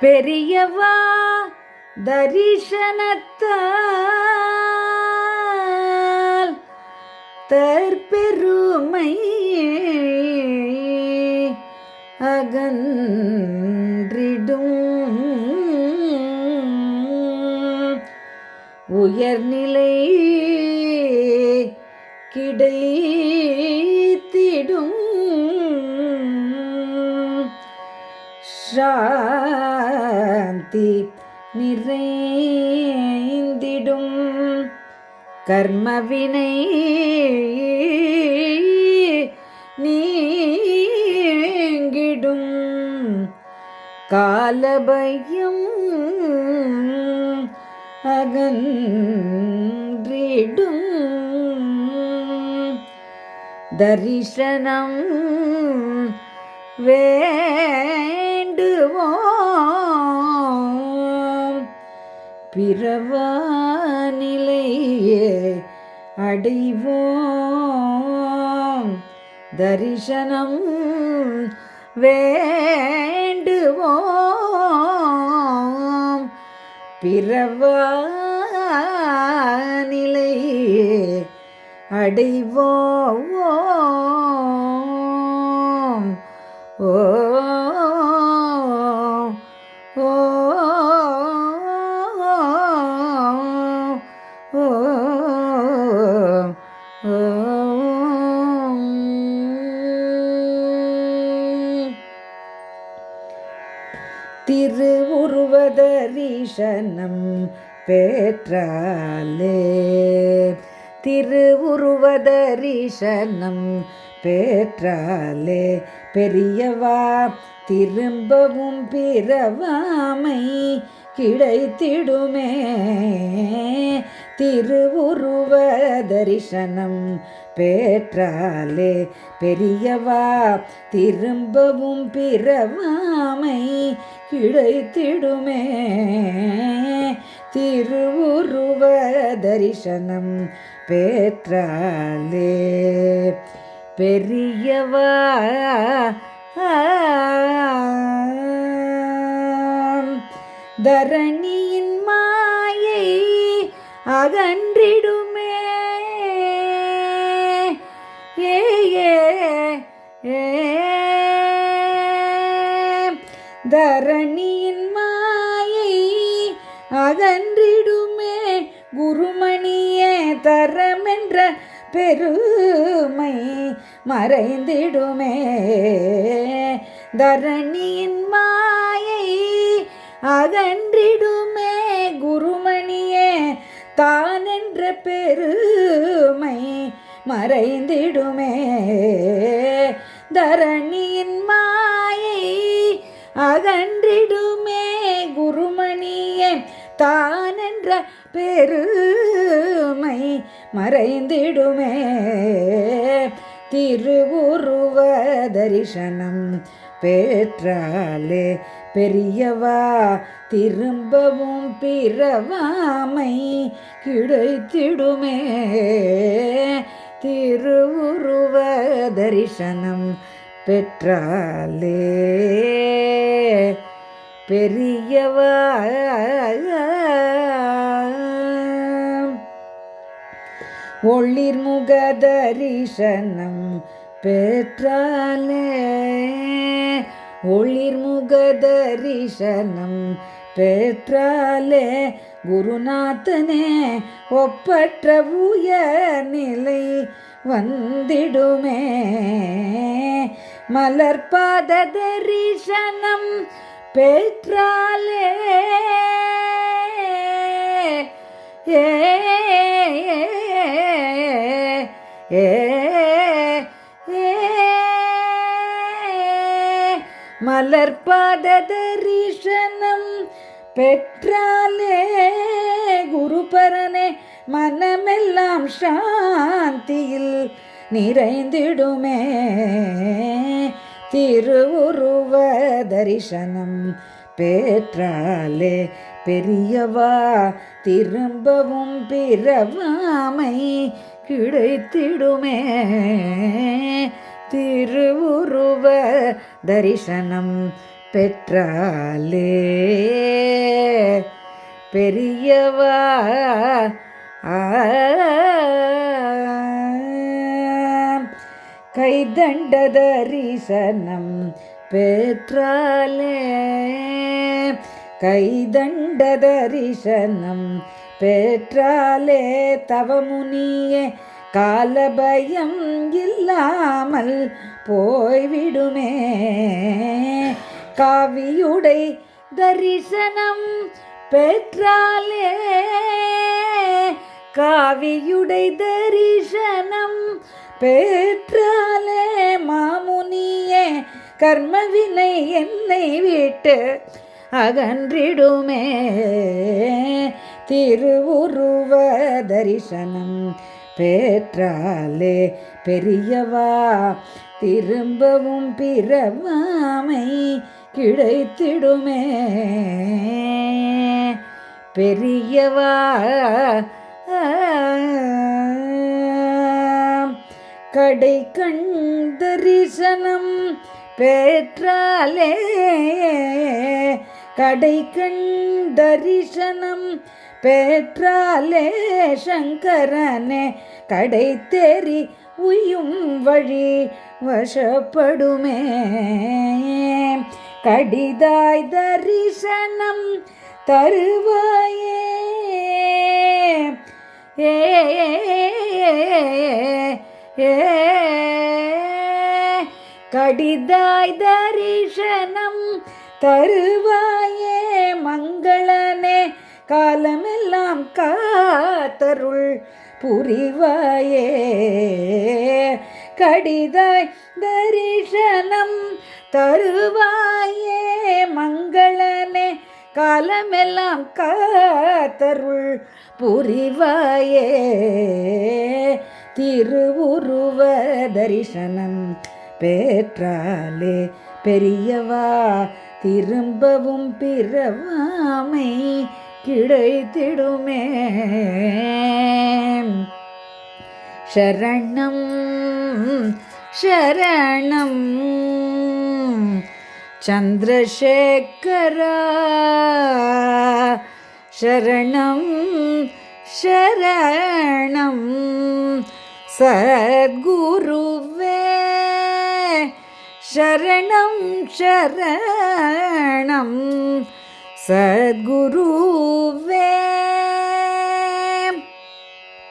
பெரியவா தரிசனத்தால் தற்பெருமை அகன்றிடும். உயர்நிலை கிடை சாந்தி நிறைந்திடும். கர்மவினை நீங்கிடும். காலபயம் அகன்றிடும். தரிசனம் வே பிறவா நிலையே அடைவோம். தரிசனம் வேண்டுவோம். பிறவா நிலையே அடைவோம். திருவுருவதரீசனம் பெற்றாலே. திருவுருவதரீசனம் பேற்றாலே. பெரியவா திரும்பவும் பிறவாமை கிடைத்திடுமே. திருவுருவ தரிசனம் பெற்றாலே பெரியவா திரும்பவும் பிறவாமை கிடைத்திடுமே. திருவுருவ தரிசனம் பெற்றாலே பெரியவா தரணி விடுமே. ஏ ஏ தரணியின் மாயை அகன்றிடுமே. குருமணியே தரமென்ற பெருமை மறைந்திடுமே. தரணியின் மாயை அகன்றிடுமே. தான் என்ற பெருமை மறைந்திடுமே. தரணியின் மாயை அகன்றிடுமே குருமணியே. தான் என்ற பெருமை மறைந்திடுமே. திருவுருவர் தரிசனம் பெற்றாலே பெரியவா திரும்பவும் பிறவாமை கிடைத்திடுமே. திருவுருவ தரிசனம் பெற்றாலே பெரியவா. ஒளிர்முக தரிசனம் பெற்றாலே ஒளிர்முகதரிசனம் பெற்றாலே குருநாதனே ஒப்பற்ற உயர் நிலை வந்திடுமே மலர்பாத தரிசனம் பெற்றாலே ஏ ஏ மலர்பாததரிஷனம் பெற்றாலே குருபரனே மனமெல்லாம் சாந்தியில் நிறைந்திடுமே. திருவுருவ தரிசனம் பெற்றாலே பெரியவா திரும்பவும் பிறவாமை கிடைத்திடுமே. தரிசனம் பெற்றாலே. பெரியவா கைதண்ட தரிசனம் பெற்றாலே. கைதண்ட தரிசனம் பெற்றாலே. தவமுனியே காலபயம் இல்லாமல் போய்விடுமே. காவியுடை தரிசனம் பெற்றாலே காவியுடை தரிசனம் பெற்றாலே மாமுனியே கர்மவினை என்னை விட்டு அகன்றிடுமே. திருவுருவ தரிசனம் பெற்றாலே பெரியவா திரும்பவும் பிறவாமை கிடைத்திடுமே. பெரியவா கடை கண் தரிசனம் பெற்றாலே கடை கண் தரிசனம் பெற்றாலே சங்கரனே கடை தேறி உயும் வழி வசப்படுமே கடிதாய் தரிசனம் தருவாயே ஏ கடிதாய் தரிசனம் தருவாயே மங்களனே காலமெல்லாம் காத்தருள் புரிவாயே. கடிதாய் தரிசனம் தருவாயே. மங்களனே காலமெல்லாம் காத்தருள் புரிவாயே. திருவுருவ தரிசனம் பெற்றாலே பெரியவா திரும்பவும் பிறவாமை கிடைத்திடுமே சரணம் சரணம் சந்திரசேகரா சரணம் சரணம் சத்குருவே சரணம் சரணம் சத்குருவே